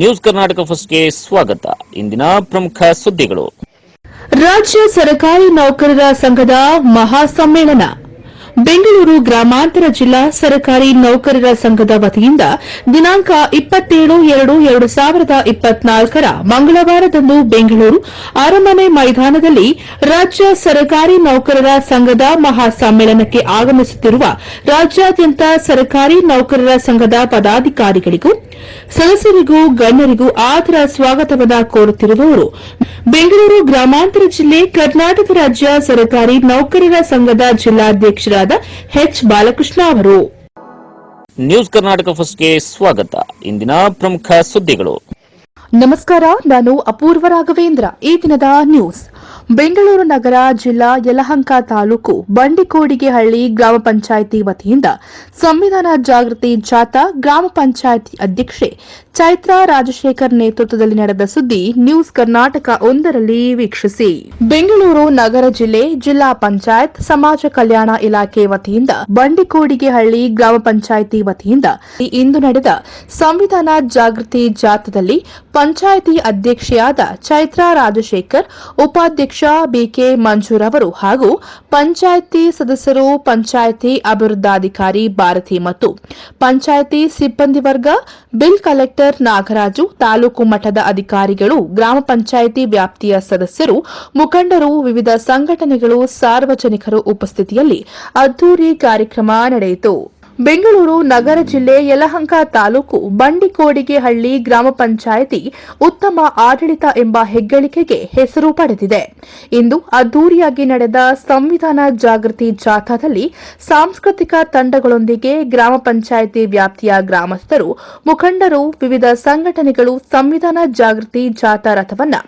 News Karnataka ಫಸ್ಟ್ಗೆ ಸ್ವಾಗತ. ಇಂದಿನ ಪ್ರಮುಖ ಸುದ್ದಿಗಳು. ರಾಜ್ಯ ಸರ್ಕಾರಿ ನೌಕರರ ಸಂಘದ ಮಹಾಸಮ್ಮೇಳನ. ಬೆಂಗಳೂರು ಗ್ರಾಮಾಂತರ ಜಿಲ್ಲಾ ಸರ್ಕಾರಿ ನೌಕರರ ಸಂಘದ ವತಿಯಿಂದ ದಿನಾಂಕ ಇಪ್ಪತ್ತೇಳು ಎರಡು ಎರಡು ಸಾವಿರದ ಇಪ್ಪತ್ನಾಲ್ಕರ ಮಂಗಳವಾರದಂದು ಬೆಂಗಳೂರು ಅರಮನೆ ಮೈದಾನದಲ್ಲಿ ರಾಜ್ಯ ಸರ್ಕಾರಿ ನೌಕರರ ಸಂಘದ ಮಹಾಸಮ್ಮೇಳನಕ್ಕೆ ಆಗಮಿಸುತ್ತಿರುವ ರಾಜ್ಯಾದ್ಯಂತ ಸರ್ಕಾರಿ ನೌಕರರ ಸಂಘದ ಪದಾಧಿಕಾರಿಗಳಿಗೂ ಸದಸ್ಯರಿಗೂ ಗಣ್ಯರಿಗೂ ಆದರ ಸ್ವಾಗತವನ್ನ ಕೋರುತ್ತಿರುವವರು. ಬೆಂಗಳೂರು ಗ್ರಾಮಾಂತರ ಜಿಲ್ಲೆ ಕರ್ನಾಟಕ ರಾಜ್ಯ ಸರ್ಕಾರಿ ನೌಕರರ ಸಂಘದ ಜಿಲ್ಲಾಧ್ಯಕ್ಷರಾದ ಎಚ್. ಬಾಲಕೃಷ್ಣ ಅವರು. ನ್ಯೂಸ್ ಕರ್ನಾಟಕ ಫಸ್ಟ್ಗೆ ಸ್ವಾಗತ. ಇಂದಿನ ಪ್ರಮುಖ ಸುದ್ದಿಗಳು. ನಮಸ್ಕಾರ, ನಾನು ಅಪೂರ್ವ ರಾಘವೇಂದ್ರ. ಈ ದಿನದ ನ್ಯೂಸ್. ಬೆಂಗಳೂರು ನಗರ ಜಿಲ್ಲಾ ಯಲಹಂಕ ತಾಲೂಕು ಬಂಡಿಕೋಡಿಗೆಹಳ್ಳಿ ಗ್ರಾಮ ಪಂಚಾಯಿತಿ ವತಿಯಿಂದ ಸಂವಿಧಾನ ಜಾಗೃತಿ ಜಾಥಾ ಗ್ರಾಮ ಪಂಚಾಯಿತಿ ಅಧ್ಯಕ್ಷೆ ಚೈತ್ರಾ ರಾಜಶೇಖರ್ ನೇತೃತ್ವದಲ್ಲಿ ನಡೆದ ಸುದ್ದಿ ನ್ಯೂಸ್ ಕರ್ನಾಟಕ ಒಂದರಲ್ಲಿ ವೀಕ್ಷಿಸಿ. ಬೆಂಗಳೂರು ನಗರ ಜಿಲ್ಲೆ ಜಿಲ್ಲಾ ಪಂಚಾಯತ್ ಸಮಾಜ ಕಲ್ಯಾಣ ಇಲಾಖೆ ವತಿಯಿಂದ ಬಂಡಿಕೋಡಿಗೆಹಳ್ಳಿ ಗ್ರಾಮ ಪಂಚಾಯಿತಿ ವತಿಯಿಂದ ಇಂದು ನಡೆದ ಸಂವಿಧಾನ ಜಾಗೃತಿ ಜಾಥಾದಲ್ಲಿ ಪಂಚಾಯಿತಿ ಅಧ್ಯಕ್ಷೆಯಾದ ಚೈತ್ರಾ ರಾಜಶೇಖರ್, ಉಪಾಧ್ಯಕ್ಷ ಬಿಕೆ ಮಂಜೂರ್ ಅವರು ಹಾಗೂ ಪಂಚಾಯಿತಿ ಸದಸ್ಯರು ಪಂಚಾಯಿತಿ ಅಭಿವೃದ್ಧಾಧಿಕಾರಿ ಭಾರತಿ ಮತ್ತು ಪಂಚಾಯಿತಿ ಸಿಬ್ಬಂದಿ ವರ್ಗ, ಬಿಲ್ ಕಲೆಕ್ಟರ್ ನಾಗರಾಜು, ತಾಲೂಕು ಮಟ್ಟದ ಅಧಿಕಾರಿಗಳು, ಗ್ರಾಮ ಪಂಚಾಯಿತಿ ವ್ಯಾಪ್ತಿಯ ಸದಸ್ಯರು, ಮುಖಂಡರು, ವಿವಿಧ ಸಂಘಟನೆಗಳು, ಸಾರ್ವಜನಿಕರು ಉಪಸ್ಥಿತಿಯಲ್ಲಿ ಅದ್ದೂರಿ ಕಾರ್ಯಕ್ರಮ ನಡೆಯಿತು. ಬೆಂಗಳೂರು ನಗರ ಜಿಲ್ಲೆ ಯಲಹಂಕ ತಾಲೂಕು ಬಂಡಿಕೋಡಿಗೆಹಳ್ಳಿ ಗ್ರಾಮ ಪಂಚಾಯಿತಿ ಉತ್ತಮ ಆಡಳಿತ ಎಂಬ ಹೆಗ್ಗಳಿಕೆಗೆ ಹೆಸರು ಪಡೆದಿದೆ. ಇಂದು ಅದ್ದೂರಿಯಾಗಿ ನಡೆದ ಸಂವಿಧಾನ ಜಾಗೃತಿ ಜಾಥಾದಲ್ಲಿ ಸಾಂಸ್ಕೃತಿಕ ತಂಡಗಳೊಂದಿಗೆ ಗ್ರಾಮ ಪಂಚಾಯಿತಿ ವ್ಯಾಪ್ತಿಯ ಗ್ರಾಮಸ್ಥರು, ಮುಖಂಡರು, ವಿವಿಧ ಸಂಘಟನೆಗಳು ಸಂವಿಧಾನ ಜಾಗೃತಿ ಜಾಥಾ ರಥವನ್ನು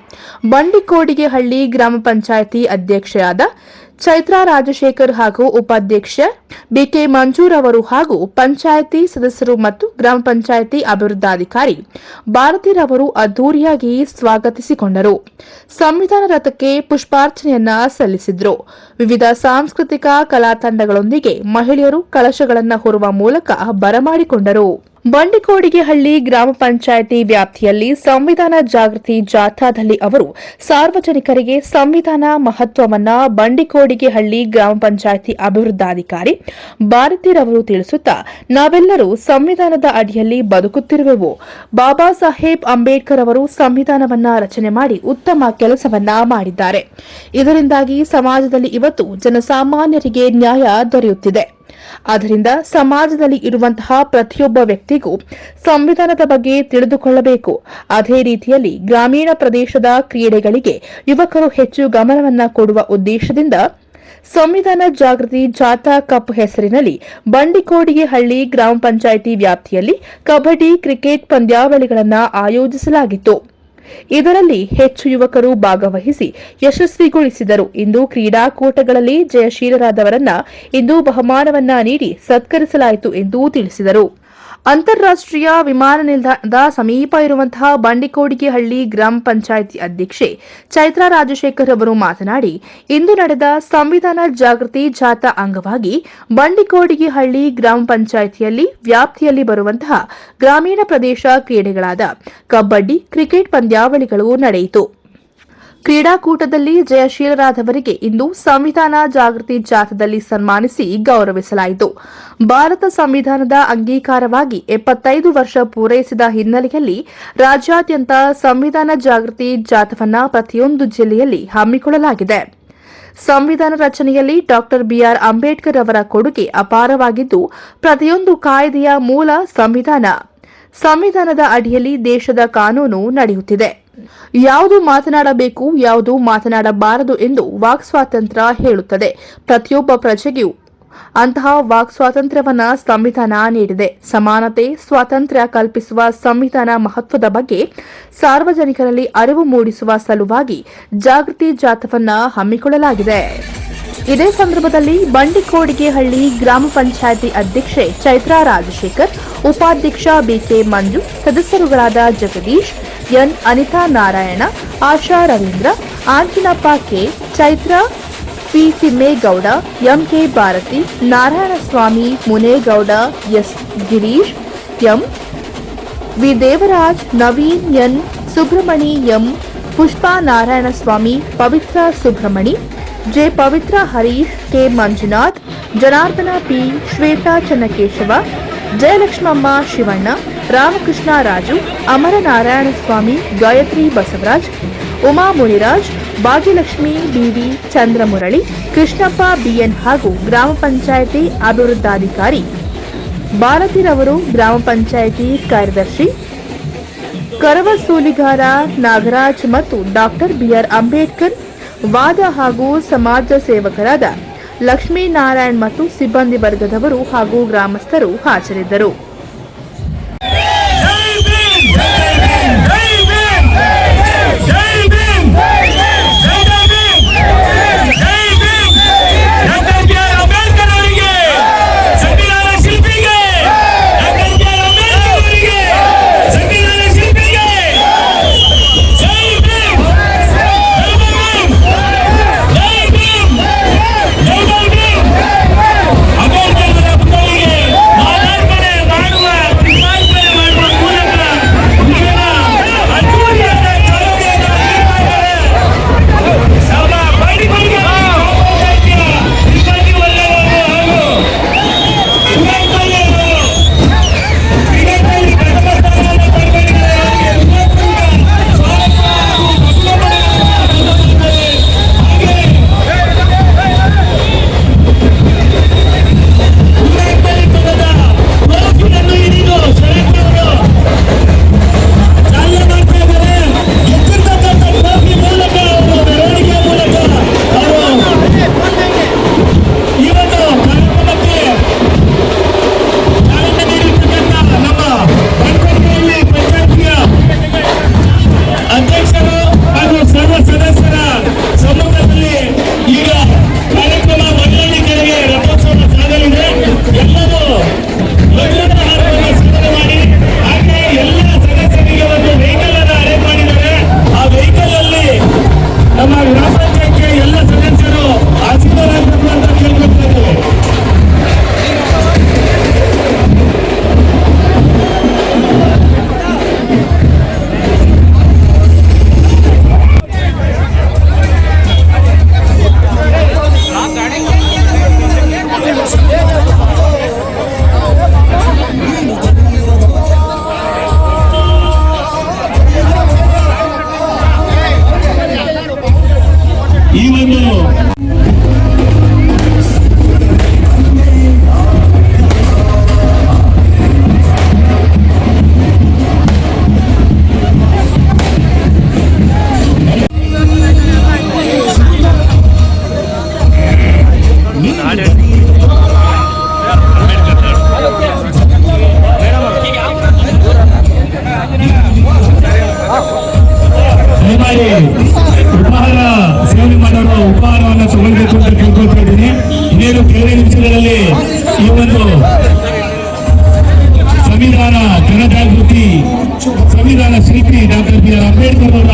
ಬಂಡಿಕೋಡಿಗೆಹಳ್ಳಿ ಗ್ರಾಮ ಪಂಚಾಯಿತಿ ಅಧ್ಯಕ್ಷೆಯಾದ ಚೈತ್ರಾ ರಾಜಶೇಖರ್ ಹಾಗೂ ಉಪಾಧ್ಯಕ್ಷ ಬಿಕೆ ಮಂಜೂರ್ ಅವರು ಹಾಗೂ ಪಂಚಾಯಿತಿ ಸದಸ್ಯರು ಮತ್ತು ಗ್ರಾಮ ಪಂಚಾಯಿತಿ ಅಭಿವೃದ್ಧಾಧಿಕಾರಿ ಭಾರತಿರವರು ಅದ್ದೂರಿಯಾಗಿ ಸ್ವಾಗತಿಸಿಕೊಂಡರು. ಸಂವಿಧಾನ ರಥಕ್ಕೆ ಪುಷ್ಪಾರ್ಚನೆಯನ್ನ ಸಲ್ಲಿಸಿದ್ರು. ವಿವಿಧ ಸಾಂಸ್ಕೃತಿಕ ಕಲಾತಂಡಗಳೊಂದಿಗೆ ಮಹಿಳೆಯರು ಕಳಶಗಳನ್ನು ಹೊರುವ ಮೂಲಕ ಬರಮಾಡಿಕೊಂಡರು. ಬಂಡಿಕೋಡಿಗೆಹಳ್ಳಿ ಗ್ರಾಮ ಪಂಚಾಯಿತಿ ವ್ಯಾಪ್ತಿಯಲ್ಲಿ ಸಂವಿಧಾನ ಜಾಗೃತಿ ಜಾಥಾದಲ್ಲಿ ಅವರು ಸಾರ್ವಜನಿಕರಿಗೆ ಸಂವಿಧಾನ ಮಹತ್ವವನ್ನ ಬಂಡಿಕೋಡಿಗೆಹಳ್ಳಿ ಗ್ರಾಮ ಪಂಚಾಯಿತಿ ಅಭಿವೃದ್ಧಾಧಿಕಾರಿ ಭಾರತಿರವರು ತಿಳಿಸುತ್ತಾ, ನಾವೆಲ್ಲರೂ ಸಂವಿಧಾನದ ಅಡಿಯಲ್ಲಿ ಬದುಕುತ್ತಿರುವೆವು. ಬಾಬಾ ಸಾಹೇಬ್ ಅಂಬೇಡ್ಕರ್ ಅವರು ಸಂವಿಧಾನವನ್ನ ರಚನೆ ಮಾಡಿ ಉತ್ತಮ ಕೆಲಸವನ್ನ ಮಾಡಿದ್ದಾರೆ. ಇದರಿಂದಾಗಿ ಸಮಾಜದಲ್ಲಿ ಇವತ್ತು ಜನಸಾಮಾನ್ಯರಿಗೆ ನ್ಯಾಯ ದೊರೆಯುತ್ತಿದೆ. ಆದ್ದರಿಂದ ಸಮಾಜದಲ್ಲಿ ಇರುವಂತಹ ಪ್ರತಿಯೊಬ್ಬ ವ್ಯಕ್ತಿಗೂ ಸಂವಿಧಾನದ ಬಗ್ಗೆ ತಿಳಿದುಕೊಳ್ಳಬೇಕು. ಅದೇ ರೀತಿಯಲ್ಲಿ ಗ್ರಾಮೀಣ ಪ್ರದೇಶದ ಕ್ರೀಡೆಗಳಿಗೆ ಯುವಕರು ಹೆಚ್ಚು ಗಮನವನ್ನ ಕೊಡುವ ಉದ್ದೇಶದಿಂದ ಸಂವಿಧಾನ ಜಾಗೃತಿ ಜಾಥಾ ಕಪ್ ಹೆಸರಿನಲ್ಲಿ ಬಂಡಿಕೋಡಿಗೆಹಳ್ಳಿ ಗ್ರಾಮ ಪಂಚಾಯಿತಿ ವ್ಯಾಪ್ತಿಯಲ್ಲಿ ಕಬಡ್ಡಿ, ಕ್ರಿಕೆಟ್ ಪಂದ್ಯಾವಳಿಗಳನ್ನು ಆಯೋಜಿಸಲಾಗಿತ್ತು. ಇದರಲ್ಲಿ ಹೆಚ್ಚು ಯುವಕರು ಭಾಗವಹಿಸಿ ಯಶಸ್ವಿಗೊಳಿಸಿದರು. ಇಂದು ಕ್ರೀಡಾಕೂಟಗಳಲ್ಲಿ ಜಯಶೀಲರಾದವರನ್ನ ಇಂದು ಬಹುಮಾನವನ್ನ ನೀಡಿ ಸತ್ಕರಿಸಲಾಯಿತು ಎಂದು ತಿಳಿಸಿದರು. ಅಂತಾರಾಷ್ಟ್ರೀಯ ವಿಮಾನ ನಿಲ್ದಾಣದ ಸಮೀಪ ಇರುವಂತಹ ಬಂಡಿಕೋಡಿಗೆಹಳ್ಳಿ ಗ್ರಾಮ ಪಂಚಾಯಿತಿ ಅಧ್ಯಕ್ಷೆ ಚೈತ್ರಾ ರಾಜಶೇಖರ್ ಅವರು ಮಾತನಾಡಿ, ಇಂದು ನಡೆದ ಸಂವಿಧಾನ ಜಾಗೃತಿ ಜಾಥಾ ಅಂಗವಾಗಿ ಬಂಡಿಕೋಡಿಗೆಹಳ್ಳಿ ಗ್ರಾಮ ಪಂಚಾಯಿತಿಯಲ್ಲಿ ವ್ಯಾಪ್ತಿಯಲ್ಲಿ ಬರುವಂತಹ ಗ್ರಾಮೀಣ ಪ್ರದೇಶ ಕ್ರೀಡೆಗಳಾದ ಕಬಡ್ಡಿ, ಕ್ರಿಕೆಟ್ ಪಂದ್ಯಾವಳಿಗಳು ನಡೆಯಿತು. ಕ್ರೀಡಾಕೂಟದಲ್ಲಿ ಜಯಶೀಲರಾದವರಿಗೆ ಇಂದು ಸಂವಿಧಾನ ಜಾಗೃತಿ ಜಾಥದಲ್ಲಿ ಸನ್ಮಾನಿಸಿ ಗೌರವಿಸಲಾಯಿತು. ಭಾರತ ಸಂವಿಧಾನದ ಅಂಗೀಕಾರವಾಗಿ ಎಪ್ಪತ್ತೈದು ವರ್ಷ ಪೂರೈಸಿದ ಹಿನ್ನೆಲೆಯಲ್ಲಿ ರಾಜ್ಯಾದ್ಯಂತ ಸಂವಿಧಾನ ಜಾಗೃತಿ ಜಾಥವನ್ನು ಪ್ರತಿಯೊಂದು ಜಿಲ್ಲೆಯಲ್ಲಿ ಹಮ್ಮಿಕೊಳ್ಳಲಾಗಿದೆ. ಸಂವಿಧಾನ ರಚನೆಯಲ್ಲಿ ಡಾಕ್ಟರ್ ಬಿಆರ್. ಅಂಬೇಡ್ಕರ್ ಅವರ ಕೊಡುಗೆ ಅಪಾರವಾಗಿದ್ದು, ಪ್ರತಿಯೊಂದು ಕಾಯ್ದೆಯ ಮೂಲ ಸಂವಿಧಾನ. ಸಂವಿಧಾನದ ಅಡಿಯಲ್ಲಿ ದೇಶದ ಕಾನೂನು ನಡೆಯುತ್ತಿದೆ. ಯಾವುದು ಮಾತನಾಡಬೇಕು, ಯಾವುದು ಮಾತನಾಡಬಾರದು ಎಂದು ವಾಕ್ ಸ್ವಾತಂತ್ರ್ಯ ಹೇಳುತ್ತದೆ. ಪ್ರತಿಯೊಬ್ಬ ಪ್ರಜೆಗೂ ಅಂತಹ ವಾಕ್ ಸ್ವಾತಂತ್ರ್ಯವನ್ನ ಸಂವಿಧಾನ ನೀಡಿದೆ. ಸಮಾನತೆ, ಸ್ವಾತಂತ್ರ್ಯ ಕಲ್ಪಿಸುವ ಸಂವಿಧಾನ ಮಹತ್ವದ ಬಗ್ಗೆ ಸಾರ್ವಜನಿಕರಲ್ಲಿ ಅರಿವು ಮೂಡಿಸುವ ಸಲುವಾಗಿ ಜಾಗೃತಿ ಜಾಥವನ್ನ ಹಮ್ಮಿಕೊಳ್ಳಲಾಗಿದೆ. ಇದೇ ಸಂದರ್ಭದಲ್ಲಿ ಬಂಡಿಕೋಡಿಗೆಹಳ್ಳಿ ಗ್ರಾಮ ಪಂಚಾಯಿತಿ ಅಧ್ಯಕ್ಷೆ ಚೈತ್ರಾ ರಾಜಶೇಖರ್, ಉಪಾಧ್ಯಕ್ಷ BK Manju, ಸದಸ್ಯರುಗಳಾದ Jagadish N. Anitha Narayana, Asha Ravindra, Anjinappa K. Chaitra, P. Thimmegowda MK Bharathi, Narayanaswamy Munegowda, S. Girish, M. V Devaraj Naveen N. Subramani M. Pushpa Narayanaswamy, Pavithra Subramani J. Pavithra Harish, K. Manjunath, Janardhana P. Shwetha Channakeshava, Jayalakshmamma Shivanna Ramakrishna Raju, Amaranarayana Swamy, Gayathri Basavaraj, Uma Muniraj, Bhagyalakshmi BV Chandramurali, Krishnappa BN ಹಾಗೂ ಗ್ರಾಮ ಪಂಚಾಯಿತಿ ಅಭಿವೃದ್ಧಾಧಿಕಾರಿ ಭಾರತಿರವರು ಗ್ರಾಮ ಪಂಚಾಯಿತಿ ಕಾರ್ಯದರ್ಶಿ ಕರವಸೂಲಿಗಾರ ನಾಗರಾಜ್ ಮತ್ತು doctor B R Ambedkar, ವಾದ ಹಾಗೂ ಸಮಾಜ ಸೇವಕರಾದ ಲಕ್ಷ್ಮೀನಾರಾಯಣ್ ಮತ್ತು ಸಿಬ್ಬಂದಿ ವರ್ಗದವರು ಹಾಗೂ ಗ್ರಾಮಸ್ಥರು ಹಾಜರಿದ್ದರು. ಈ ಒಂದು ದಯಮಾಡಿ ಉಪಹಾರವನ್ನು ತಗೊಳ್ಬೇಕು ಅಂತ ಕೇಳ್ಕೊಳ್ತಾ ಇದ್ದೀನಿ. ಇನ್ನೇನು ಕೆಲವೇ ನಿಮಿಷಗಳಲ್ಲಿ ಈ ಒಂದು ಸಂವಿಧಾನ ಜನಜಾಗೃತಿ, ಸಂವಿಧಾನ ಶಿಲ್ಪಿ ಡಾಕ್ಟರ್ ಬಿ ಆರ್ ಅಂಬೇಡ್ಕರ್ ಅವರ